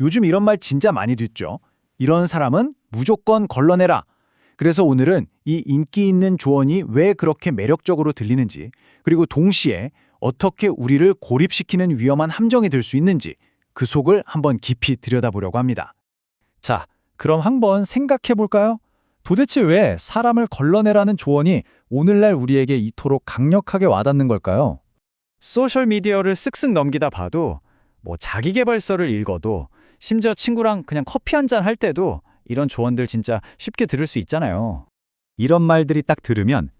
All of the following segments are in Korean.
요즘 이런 말 진짜 많이 듣죠. 이런 사람은 무조건 걸러내라. 그래서 오늘은 이 인기 있는 조언이 왜 그렇게 매력적으로 들리는지, 그리고 동시에 어떻게 우리를 고립시키는 위험한 함정이 될 수 있는지 그 속을 한번 깊이 들여다보려고 합니다. 자, 그럼 한번 생각해 볼까요? 도대체 왜 사람을 걸러내라는 조언이 오늘날 우리에게 이토록 강력하게 와닿는 걸까요? 소셜미디어를 쓱쓱 넘기다 봐도 뭐 자기계발서를 읽어도 심지어 친구랑 그냥 커피 한 잔 할 때도 이런 조언들 진짜 쉽게 들을 수 있잖아요. 이런 말들이 딱 들으면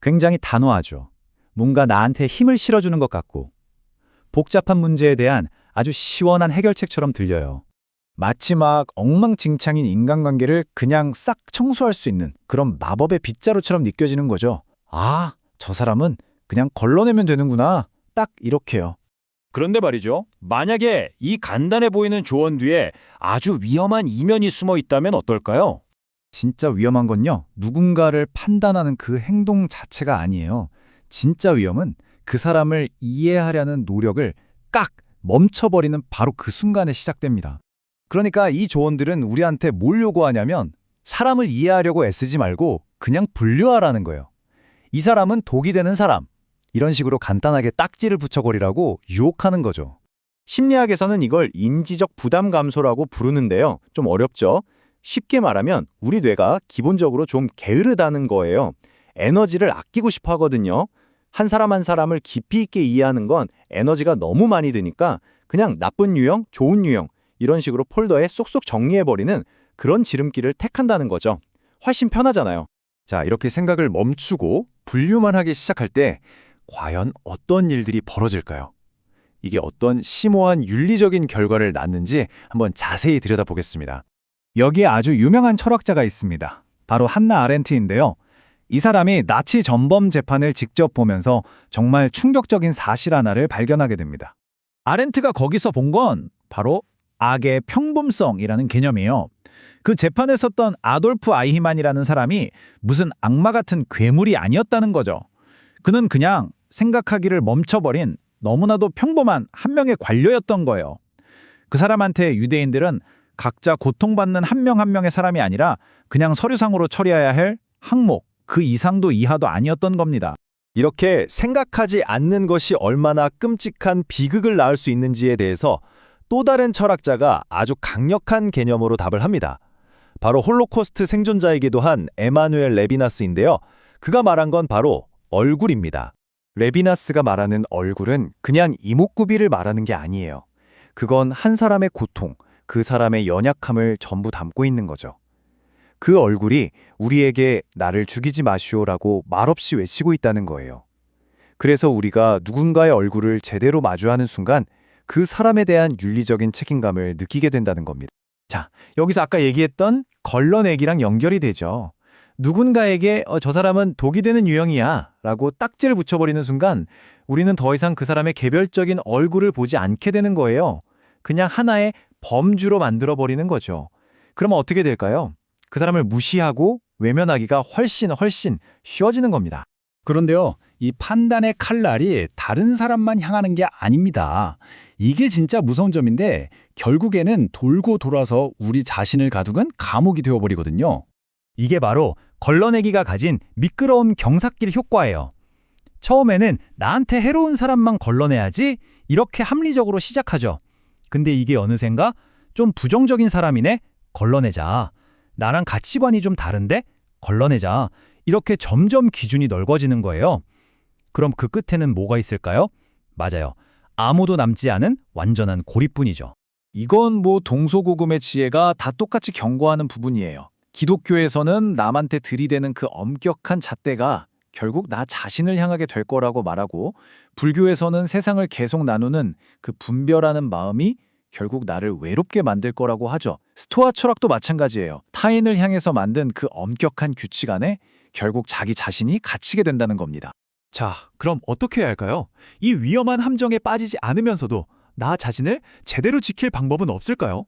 굉장히 단호하죠. 뭔가 나한테 힘을 실어주는 것 같고 복잡한 문제에 대한 아주 시원한 해결책처럼 들려요. 마치 막 엉망진창인 인간관계를 그냥 싹 청소할 수 있는 그런 마법의 빗자루처럼 느껴지는 거죠. 아, 저 사람은 그냥 걸러내면 되는구나. 딱 이렇게요. 그런데 말이죠. 만약에 이 간단해 보이는 조언 뒤에 아주 위험한 이면이 숨어 있다면 어떨까요? 진짜 위험한 건요. 누군가를 판단하는 그 행동 자체가 아니에요. 진짜 위험은 그 사람을 이해하려는 노력을 깍 멈춰버리는 바로 그 순간에 시작됩니다. 그러니까 이 조언들은 우리한테 뭘 요구하냐면 사람을 이해하려고 애쓰지 말고 그냥 분류하라는 거예요. 이 사람은 독이 되는 사람. 이런 식으로 간단하게 딱지를 붙여버리라고 유혹하는 거죠. 심리학에서는 이걸 인지적 부담 감소라고 부르는데요. 좀 어렵죠? 쉽게 말하면 우리 뇌가 기본적으로 좀 게으르다는 거예요. 에너지를 아끼고 싶어 하거든요. 한 사람 한 사람을 깊이 있게 이해하는 건 에너지가 너무 많이 드니까 그냥 나쁜 유형, 좋은 유형 이런 식으로 폴더에 쏙쏙 정리해버리는 그런 지름길을 택한다는 거죠. 훨씬 편하잖아요. 자, 이렇게 생각을 멈추고 분류만 하기 시작할 때 과연 어떤 일들이 벌어질까요? 이게 어떤 심오한 윤리적인 결과를 낳는지 한번 자세히 들여다보겠습니다. 여기에 아주 유명한 철학자가 있습니다. 바로 한나 아렌트인데요. 이 사람이 나치 전범 재판을 직접 보면서 정말 충격적인 사실 하나를 발견하게 됩니다. 아렌트가 거기서 본 건 바로 악의 평범성이라는 개념이에요. 그 재판에 섰던 아돌프 아이히만이라는 사람이 무슨 악마 같은 괴물이 아니었다는 거죠. 그는 그냥 생각하기를 멈춰버린 너무나도 평범한 한 명의 관료였던 거예요. 그 사람한테 유대인들은 각자 고통받는 한명한 명의 사람이 아니라 그냥 서류상으로 처리해야 할 항목, 그 이상도 이하도 아니었던 겁니다. 이렇게 생각하지 않는 것이 얼마나 끔찍한 비극을 낳을 수 있는지에 대해서 또 다른 철학자가 아주 강력한 개념으로 답을 합니다. 바로 홀로코스트 생존자이기도 한 에마누엘 레비나스인데요. 그가 말한 건 바로 얼굴입니다. 레비나스가 말하는 얼굴은 그냥 이목구비를 말하는 게 아니에요. 그건 한 사람의 고통, 그 사람의 연약함을 전부 담고 있는 거죠. 그 얼굴이 우리에게 나를 죽이지 마시오라고 말없이 외치고 있다는 거예요. 그래서 우리가 누군가의 얼굴을 제대로 마주하는 순간 그 사람에 대한 윤리적인 책임감을 느끼게 된다는 겁니다. 자, 여기서 아까 얘기했던 걸러내기랑 연결이 되죠. 누군가에게 어, 저 사람은 독이 되는 유형이야 라고 딱지를 붙여버리는 순간 우리는 더 이상 그 사람의 개별적인 얼굴을 보지 않게 되는 거예요. 그냥 하나의 범주로 만들어버리는 거죠. 그러면 어떻게 될까요? 그 사람을 무시하고 외면하기가 훨씬 훨씬 쉬워지는 겁니다. 그런데요, 이 판단의 칼날이 다른 사람만 향하는 게 아닙니다. 이게 진짜 무서운 점인데 결국에는 돌고 돌아서 우리 자신을 가두는 감옥이 되어버리거든요. 이게 바로 걸러내기가 가진 미끄러운 경사길 효과예요. 처음에는 나한테 해로운 사람만 걸러내야지 이렇게 합리적으로 시작하죠. 근데 이게 어느샌가 좀 부정적인 사람이네? 걸러내자. 나랑 가치관이 좀 다른데? 걸러내자. 이렇게 점점 기준이 넓어지는 거예요. 그럼 그 끝에는 뭐가 있을까요? 맞아요. 아무도 남지 않은 완전한 고립뿐이죠. 이건 뭐 동서고금의 지혜가 다 똑같이 경고하는 부분이에요. 기독교에서는 남한테 들이대는 그 엄격한 잣대가 결국 나 자신을 향하게 될 거라고 말하고 불교에서는 세상을 계속 나누는 그 분별하는 마음이 결국 나를 외롭게 만들 거라고 하죠. 스토아 철학도 마찬가지예요. 타인을 향해서 만든 그 엄격한 규칙 안에 결국 자기 자신이 갇히게 된다는 겁니다. 자, 그럼 어떻게 해야 할까요? 이 위험한 함정에 빠지지 않으면서도 나 자신을 제대로 지킬 방법은 없을까요?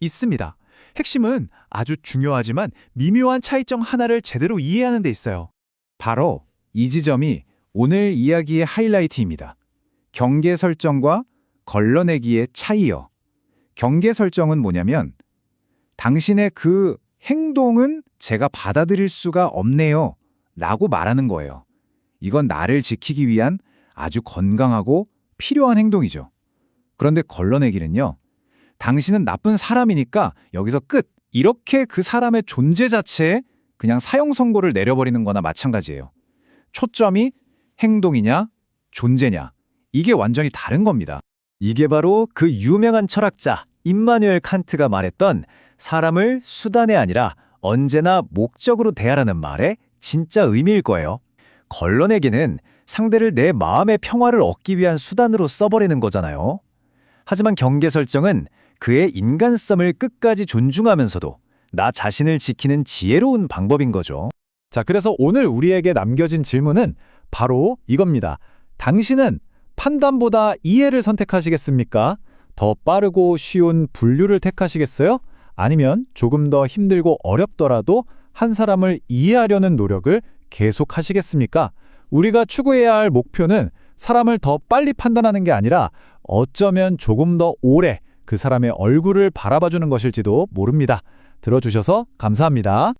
있습니다. 핵심은 아주 중요하지만 미묘한 차이점 하나를 제대로 이해하는 데 있어요. 바로 이 지점이 오늘 이야기의 하이라이트입니다. 경계 설정과 걸러내기의 차이요. 경계 설정은 뭐냐면 당신의 그 행동은 제가 받아들일 수가 없네요. 라고 말하는 거예요. 이건 나를 지키기 위한 아주 건강하고 필요한 행동이죠. 그런데 걸러내기는요. 당신은 나쁜 사람이니까 여기서 끝. 이렇게 그 사람의 존재 자체에 그냥 사형 선고를 내려버리는 거나 마찬가지예요. 초점이 행동이냐, 존재냐. 이게 완전히 다른 겁니다. 이게 바로 그 유명한 철학자 임마누엘 칸트가 말했던 사람을 수단이 아니라 언제나 목적으로 대하라는 말의 진짜 의미일 거예요. 걸러내기는 상대를 내 마음의 평화를 얻기 위한 수단으로 써버리는 거잖아요. 하지만 경계 설정은 그의 인간성을 끝까지 존중하면서도 나 자신을 지키는 지혜로운 방법인 거죠. 자, 그래서 오늘 우리에게 남겨진 질문은 바로 이겁니다. 당신은 판단보다 이해를 선택하시겠습니까? 더 빠르고 쉬운 분류를 택하시겠어요? 아니면 조금 더 힘들고 어렵더라도 한 사람을 이해하려는 노력을 계속 하시겠습니까? 우리가 추구해야 할 목표는 사람을 더 빨리 판단하는 게 아니라 어쩌면 조금 더 오래 그 사람의 얼굴을 바라봐주는 것일지도 모릅니다. 들어주셔서 감사합니다.